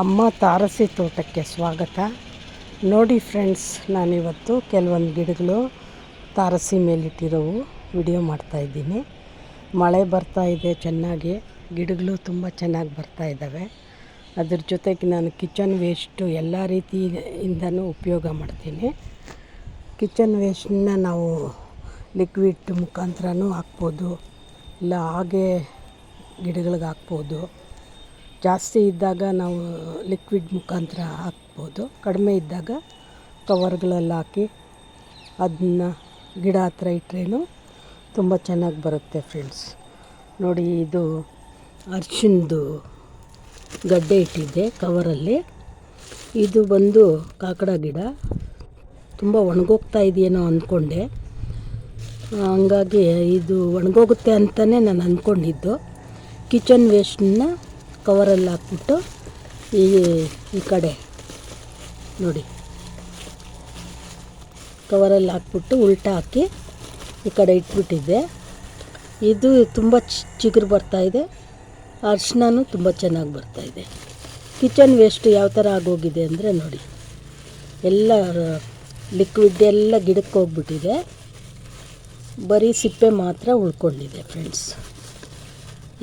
ಅಮ್ಮ ತಾರಸಿ ತೋಟಕ್ಕೆ ಸ್ವಾಗತ. ನೋಡಿ ಫ್ರೆಂಡ್ಸ್, ನಾನಿವತ್ತು ಕೆಲವೊಂದು ಗಿಡಗಳು ತಾರಸಿ ಮೇಲಿಟ್ಟಿರೋವು. ವಿಡಿಯೋ ಮಾಡ್ತಾಯಿದ್ದೀನಿ ಮಳೆ ಬರ್ತಾ ಇದೆ ಚೆನ್ನಾಗಿ. ಗಿಡಗಳು ತುಂಬ ಚೆನ್ನಾಗಿ ಬರ್ತಾ ಇದ್ದಾವೆ. ಅದ್ರ ಜೊತೆಗೆ ನಾನು ಕಿಚನ್ ವೇಸ್ಟು ಎಲ್ಲ ರೀತಿಯಿಂದನೂ ಉಪಯೋಗ ಮಾಡ್ತೀನಿ. ಕಿಚನ್ ವೇಸ್ಟನ್ನ ನಾವು ಲಿಕ್ವಿಡ್ ಮುಖಾಂತರನೂ ಹಾಕ್ಬೋದು. ಇಲ್ಲ ಹಾಗೆ ಗಿಡಗಳಿಗೆ ಹಾಕ್ಬೋದು. ಜಾಸ್ತಿ ಇದ್ದಾಗ ನಾವು ಲಿಕ್ವಿಡ್ ಮುಖಾಂತರ ಹಾಕ್ಬೋದು. ಕಡಿಮೆ ಇದ್ದಾಗ ಕವರ್ಗಳಲ್ಲಿ ಹಾಕಿ ಅದನ್ನ ಗಿಡ ಹತ್ರ ಇಟ್ರೇನು ತುಂಬ ಚೆನ್ನಾಗಿ ಬರುತ್ತೆ ಫ್ರೆಂಡ್ಸ್. ನೋಡಿ, ಇದು ಅರ್ಶಿಣದ್ದು ಗಡ್ಡೆ ಇಟ್ಟಿದ್ದೆ ಕವರಲ್ಲಿ. ಇದು ಬಂದು ಕಾಕಡ ಗಿಡ. ತುಂಬ ಒಣಗೋಗ್ತಾ ಇದೆಯೇನೋ ಅಂದ್ಕೊಂಡೆ ಹಂಗಾಗಿ ಇದು ಒಣಗೋಗುತ್ತೆ ಅಂತಲೇ ನಾನು ಅಂದ್ಕೊಂಡಿದ್ದು ಕಿಚನ್ ವೇಸ್ಟನ್ನ ಕವರಲ್ಲಿ ಹಾಕ್ಬಿಟ್ಟು ಈ ಈ ಕಡೆ ನೋಡಿ. ಕವರಲ್ಲಿ ಹಾಕ್ಬಿಟ್ಟು ಉಲ್ಟಾ ಹಾಕಿ ಈ ಕಡೆ ಇಟ್ಬಿಟ್ಟಿದ್ದೆ. ಇದು ತುಂಬ ಚಿಗುರು ಬರ್ತಾಯಿದೆ ಅರ್ಶಿನೂ ತುಂಬ ಚೆನ್ನಾಗಿ ಬರ್ತಾಯಿದೆ ಕಿಚನ್ ವೇಸ್ಟ್ ಯಾವ ಥರ ಆಗೋಗಿದೆ ಅಂದರೆ ನೋಡಿ. ಎಲ್ಲ ಲಿಕ್ವಿಡ್ ಎಲ್ಲ ಗಿಡಕ್ಕೆ ಹೋಗ್ಬಿಟ್ಟಿದೆ. ಬರೀ ಸಿಪ್ಪೆ ಮಾತ್ರ ಉಳ್ಕೊಂಡಿದೆ ಫ್ರೆಂಡ್ಸ್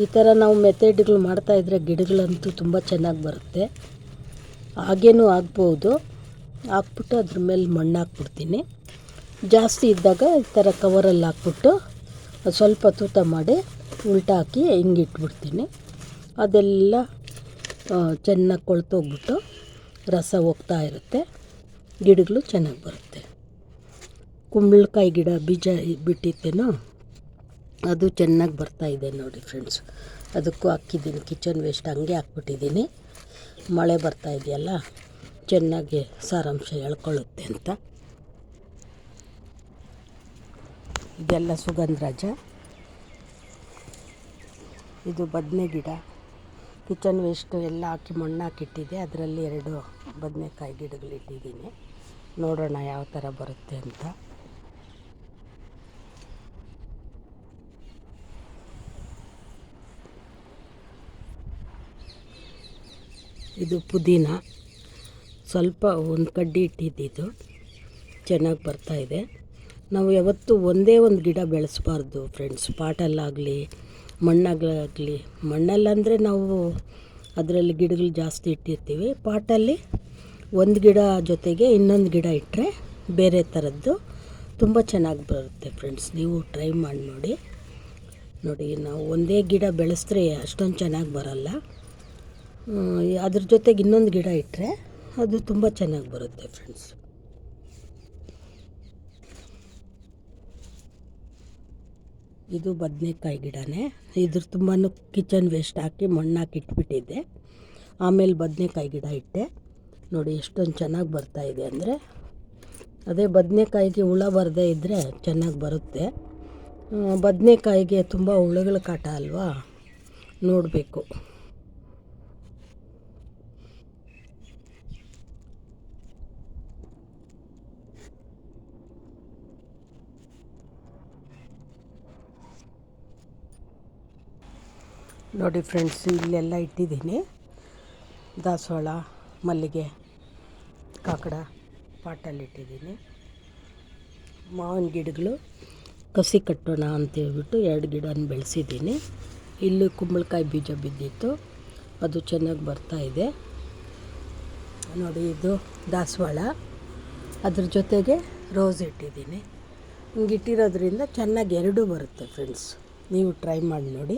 ಈ ಥರ ನಾವು ಮೆಥಡ್ಗಳು ಮಾಡ್ತಾಯಿದ್ರೆ ಗಿಡಗಳಂತೂ ತುಂಬ ಚೆನ್ನಾಗಿ ಬರುತ್ತೆ. ಹಾಗೇನೂ ಆಗ್ಬೋದು. ಹಾಕ್ಬಿಟ್ಟು ಅದ್ರ ಮೇಲೆ ಮಣ್ಣು ಹಾಕ್ಬಿಡ್ತೀನಿ. ಜಾಸ್ತಿ ಇದ್ದಾಗ ಈ ಥರ ಕವರಲ್ಲಿ ಹಾಕ್ಬಿಟ್ಟು ಸ್ವಲ್ಪ ತೂತ ಮಾಡಿ ಉಲ್ಟಾ ಹಾಕಿ ಹಿಂಗೆ ಇಟ್ಬಿಡ್ತೀನಿ. ಅದೆಲ್ಲ ಚೆನ್ನಾಗಿ ಕೊಳ್ತೋಗ್ಬಿಟ್ಟು ರಸ ಹೋಗ್ತಾ ಇರುತ್ತೆ. ಗಿಡಗಳು ಚೆನ್ನಾಗಿ ಬರುತ್ತೆ. ಕುಂಬಳಕಾಯಿ ಗಿಡ ಬೀಜ ಬಿಟ್ಟಿತ್ತೇನೋ? ಅದು ಚೆನ್ನಾಗಿ ಬರ್ತಾಯಿದೆ ನೋಡಿ ಫ್ರೆಂಡ್ಸ್ ಅದಕ್ಕೂ ಹಾಕಿದ್ದೀನಿ ಕಿಚನ್ ವೇಸ್ಟ್ ಹಂಗೆ ಹಾಕ್ಬಿಟ್ಟಿದ್ದೀನಿ. ಮಳೆ ಬರ್ತಾ ಇದೆಯಲ್ಲ, ಚೆನ್ನಾಗಿ ಸಾರಾಂಶ ಎಳ್ಕೊಳ್ಳುತ್ತೆ ಅಂತ. ಇದೆಲ್ಲ ಸುಗಂಧರಾಜ. ಇದು ಬದನೆ ಗಿಡ. ಕಿಚನ್ ವೇಸ್ಟು ಎಲ್ಲ ಹಾಕಿ ಮಣ್ಣು ಹಾಕಿಟ್ಟಿದ್ದೆ ಅದರಲ್ಲಿ ಎರಡು ಬದನೆಕಾಯಿ ಗಿಡಗಳಿಟ್ಟಿದ್ದೀನಿ. ನೋಡೋಣ ಯಾವ ಥರ ಬರುತ್ತೆ ಅಂತ. ಇದು ಪುದೀನ. ಸ್ವಲ್ಪ ಒಂದು ಕಡ್ಡಿ ಇಟ್ಟಿದ್ದಿದ್ದು. ಚೆನ್ನಾಗಿ ಬರ್ತಾಯಿದೆ ನಾವು ಯಾವತ್ತೂ ಒಂದೇ ಒಂದು ಗಿಡ ಬೆಳೆಸಬಾರ್ದು ಫ್ರೆಂಡ್ಸ್. ಪಾಟಲ್ಲಾಗಲಿ, ಮಣ್ಣಾಗಲಾಗಲಿ. ಮಣ್ಣಲ್ಲಂದರೆ ನಾವು ಅದರಲ್ಲಿ ಗಿಡಗಳು ಜಾಸ್ತಿ ಇಟ್ಟಿರ್ತೀವಿ. ಪಾಟಲ್ಲಿ ಒಂದು ಗಿಡ ಜೊತೆಗೆ ಇನ್ನೊಂದು ಗಿಡ ಇಟ್ಟರೆ ಬೇರೆ ಥರದ್ದು ತುಂಬ ಚೆನ್ನಾಗಿ ಬರುತ್ತೆ ಫ್ರೆಂಡ್ಸ್. ನೀವು ಟ್ರೈ ಮಾಡಿ ನೋಡಿ. ನೋಡಿ, ನಾವು ಒಂದೇ ಗಿಡ ಬೆಳೆಸಿದ್ರೆ ಅಷ್ಟೊಂದು ಚೆನ್ನಾಗಿ ಬರಲ್ಲ. ಅದ್ರ ಜೊತೆಗೆ ಇನ್ನೊಂದು ಗಿಡ ಇಟ್ಟರೆ ಅದು ತುಂಬ ಚೆನ್ನಾಗಿ ಬರುತ್ತೆ ಫ್ರೆಂಡ್ಸ್ ಇದು ಬದನೆಕಾಯಿ ಗಿಡನೇ. ಇದ್ರ ತುಂಬಾ ಕಿಚನ್ ವೇಸ್ಟ್ ಹಾಕಿ ಮಣ್ಣು ಹಾಕಿ ಇಟ್ಬಿಟ್ಟಿದ್ದೆ. ಆಮೇಲೆ ಬದನೆಕಾಯಿ ಗಿಡ ಇಟ್ಟೆ. ನೋಡಿ ಎಷ್ಟೊಂದು ಚೆನ್ನಾಗಿ ಬರ್ತಾಯಿದೆ ಅಂದರೆ. ಅದೇ ಬದನೆಕಾಯಿಗೆ ಹುಳ ಬರದೇ ಇದ್ದರೆ ಚೆನ್ನಾಗಿ ಬರುತ್ತೆ. ಬದನೆಕಾಯಿಗೆ ತುಂಬ ಹುಳುಗಳ ಕಾಟ ಅಲ್ವಾ? ನೋಡಬೇಕು. ನೋಡಿ ಫ್ರೆಂಡ್ಸ್ ಇಲ್ಲೆಲ್ಲ ಇಟ್ಟಿದ್ದೀನಿ. ದಾಸವಾಳ, ಮಲ್ಲಿಗೆ, ಕಾಕಡ ಪಾಟಲ್ಲಿ ಇಟ್ಟಿದ್ದೀನಿ. ಮಾವಿನ ಗಿಡಗಳು ಕಸಿ ಕಟ್ಟೋಣ ಅಂತೇಳ್ಬಿಟ್ಟು ಎರಡು ಗಿಡನ ಬೆಳೆಸಿದ್ದೀನಿ. ಇಲ್ಲಿ ಕುಂಬಳಕಾಯಿ ಬೀಜ ಬಿದ್ದಿತ್ತು. ಅದು ಚೆನ್ನಾಗಿ ಬರ್ತಾ ಇದೆ. ನೋಡಿ, ಇದು ದಾಸವಾಳ. ಅದ್ರ ಜೊತೆಗೆ ರೋಸ್ ಇಟ್ಟಿದ್ದೀನಿ. ಹಿಂಗೆ ಇಟ್ಟಿರೋದ್ರಿಂದ ಚೆನ್ನಾಗಿ ಎರಡೂ ಬರುತ್ತೆ ಫ್ರೆಂಡ್ಸ್ ನೀವು ಟ್ರೈ ಮಾಡಿ ನೋಡಿ.